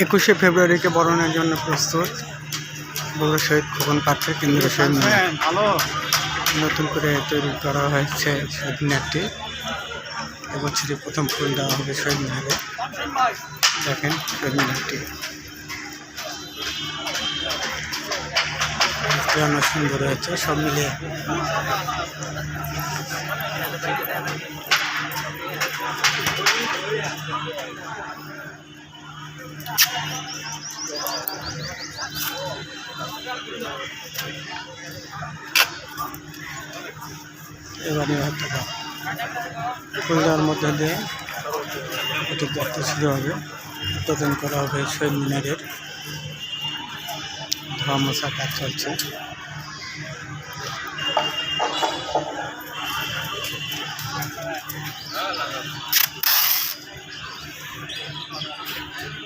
একুশে ফেব্রুয়ারিকে বরণের জন্য প্রস্তুত বগুড়া শহীদ খোকন পার্কে কেন্দ্রীয় শহীদ নতুন করে তৈরি করা হয়েছে শহীদ মিনারটি। এবছরই প্রথম ফুল দেওয়া হবে শহীদ মিনারে। দেখেন শহীদ মিনারটি। অনেক সুন্দর হয়েছে সব মিলিয়ে। এবারে টাকা খুলনার মধ্যে দিয়ে এটি যাত্রা শুরু হবে। উদ্বোধন করা হবে শহীদ মিনারের। ধর্মসা কাজ চলছে।